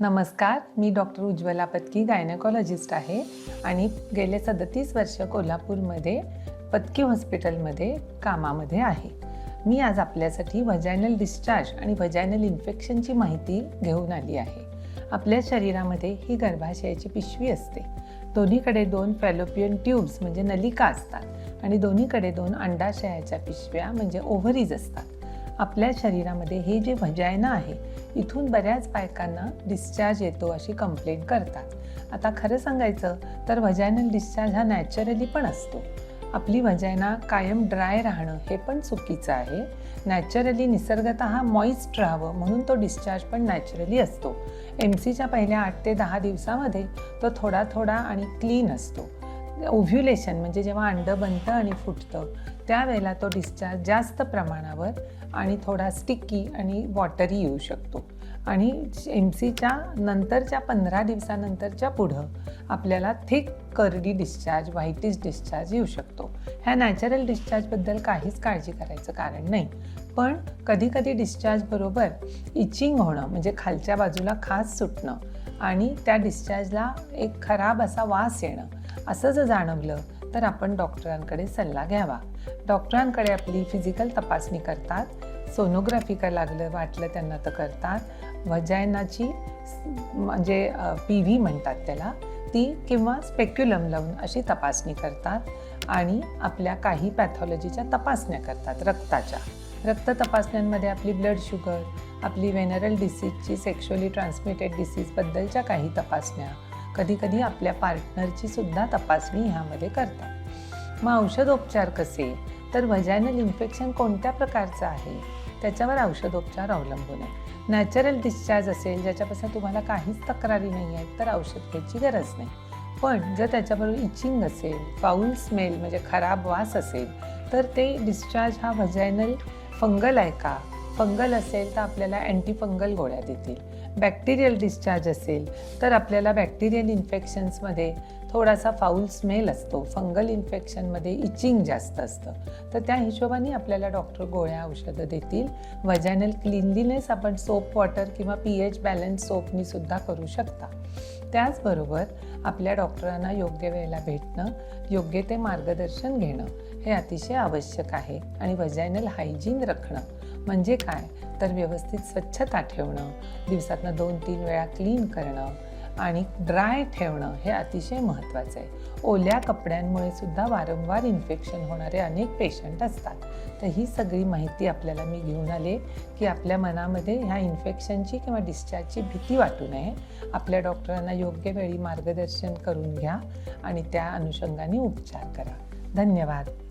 नमस्कार मी डॉक्टर उज्ज्वला पत्की गायनकॉलॉजिस्ट आहे आणि गेले सदतीस वर्ष कोल्हापूरमध्ये पत्की हॉस्पिटलमध्ये कामामध्ये आहे. मी आज आपल्यासाठी व्हजायनल डिस्चार्ज आणि व्हजायनल इन्फेक्शनची माहिती घेऊन आली आहे. आपल्या शरीरामध्ये ही गर्भाशयाची पिशवी असते. दोन्हीकडे दोन फॅलोपियन ट्यूब्स म्हणजे नलिका असतात आणि दोन्हीकडे दोन अंडाशयाच्या पिशव्या म्हणजे ओव्हरीज असतात. आपल्या शरीरामध्ये हे जे व्हजायना आहे इथून बऱ्याच बायकांना डिस्चार्ज येतो अशी कंप्लेंट करतात. आता खरं सांगायचं तर व्हजायनल डिस्चार्ज हा नॅचरली पण असतो. आपली व्हजायना कायम ड्राय राहणं हे पण चुकीचं आहे. नॅचरली निसर्गत हा मॉइस्ट राहावं म्हणून तो डिस्चार्ज पण नॅचरली असतो. एम सीच्या पहिल्या आठ ते दहा दिवसामध्ये तो थोडा थोडा आणि क्लीन असतो. ओव्ह्युलेशन म्हणजे जेव्हा अंडं बनतं आणि फुटतं त्यावेळेला तो डिस्चार्ज जास्त प्रमाणावर आणि थोडा स्टिकी आणि वॉटरी येऊ शकतो. आणि एम सीच्या नंतरच्या पंधरा दिवसानंतरच्या पुढं आपल्याला थिक करडी डिस्चार्ज व्हाईटिश डिस्चार्ज येऊ शकतो. ह्या नॅचरल डिस्चार्जबद्दल काहीच काळजी करायचं कारण नाही. पण कधीकधी डिस्चार्ज बरोबर इचिंग होणं म्हणजे खालच्या बाजूला खास सुटणं आणि त्या डिस्चार्जला एक खराब असा वास येणं असं जर जाणवलं तर आपण डॉक्टरांकडे सल्ला घ्यावा. डॉक्टरांकडे आपली फिजिकल तपासणी करतात सोनोग्राफी का लागलं वाटलं त्यांना तर करतात. वजायनाची म्हणजे पी व्ही म्हणतात त्याला ती किंवा स्पेक्युलम लावून अशी तपासणी करतात आणि आपल्या काही पॅथॉलॉजीच्या तपासण्या करतात रक्ताच्या. रक्त तपासण्यांमध्ये आपली ब्लड शुगर आपली वेनरल डिसीजची सेक्शुअली ट्रान्समिटेड डिसीजबद्दलच्या काही तपासण्या कधीकधी आपल्या पार्टनरची सुद्धा तपासणी ह्यामध्ये करतात. मग औषधोपचार कसे? तर व्हजायनल इन्फेक्शन कोणत्या प्रकारचं आहे? त्याच्यावर औषधोपचार अवलंबून आहे. नॅचरल डिस्चार्ज असेल ज्याच्यापासून तुम्हाला काहीच तक्रारी नाही आहेत तर औषध घ्यायची गरज नाही. पण जर त्याच्याबरोबर इचिंग असेल फाऊल स्मेल म्हणजे खराब वास असेल तर ते डिस्चार्ज हा व्हजायनल फंगल आहे का? फंगल असेल तर आपल्याला अँटी फंगल गोळ्या देतील. बॅक्टेरियल डिस्चार्ज असेल तर आपल्याला बॅक्टेरियल इन्फेक्शन्समध्ये थोडासा फाऊल स्मेल असतो. फंगल इन्फेक्शनमध्ये इचिंग जास्त असतं. तर त्या हिशोबाने आपल्याला डॉक्टर गोळ्या औषधं देतील. वजॅनल क्लिनलीनेस आपण सोप वॉटर किंवा पी एच बॅलन्स सोपनी सुद्धा करू शकता. त्याचबरोबर आपल्या डॉक्टरांना योग्य वेळेला भेटणं योग्य ते मार्गदर्शन घेणं हे अतिशय आवश्यक आहे. आणि वजॅनल हायजीन राखणं म्हणजे काय? तर व्यवस्थित स्वच्छता ठेवणं दिवसातनं दोन तीन वेळा क्लीन करणं आणि ड्राय ठेवणं हे अतिशय महत्त्वाचं आहे. ओल्या कपड्यांमुळे सुद्धा वारंवार इन्फेक्शन होणारे अनेक पेशंट असतात. तर ही सगळी माहिती आपल्याला मी घेऊन आले की आपल्या मनामध्ये ह्या इन्फेक्शनची किंवा डिस्चार्जची भीती वाटू नये. आपल्या डॉक्टरांना योग्य वेळी मार्गदर्शन करून घ्या आणि त्या अनुषंगाने उपचार करा. धन्यवाद.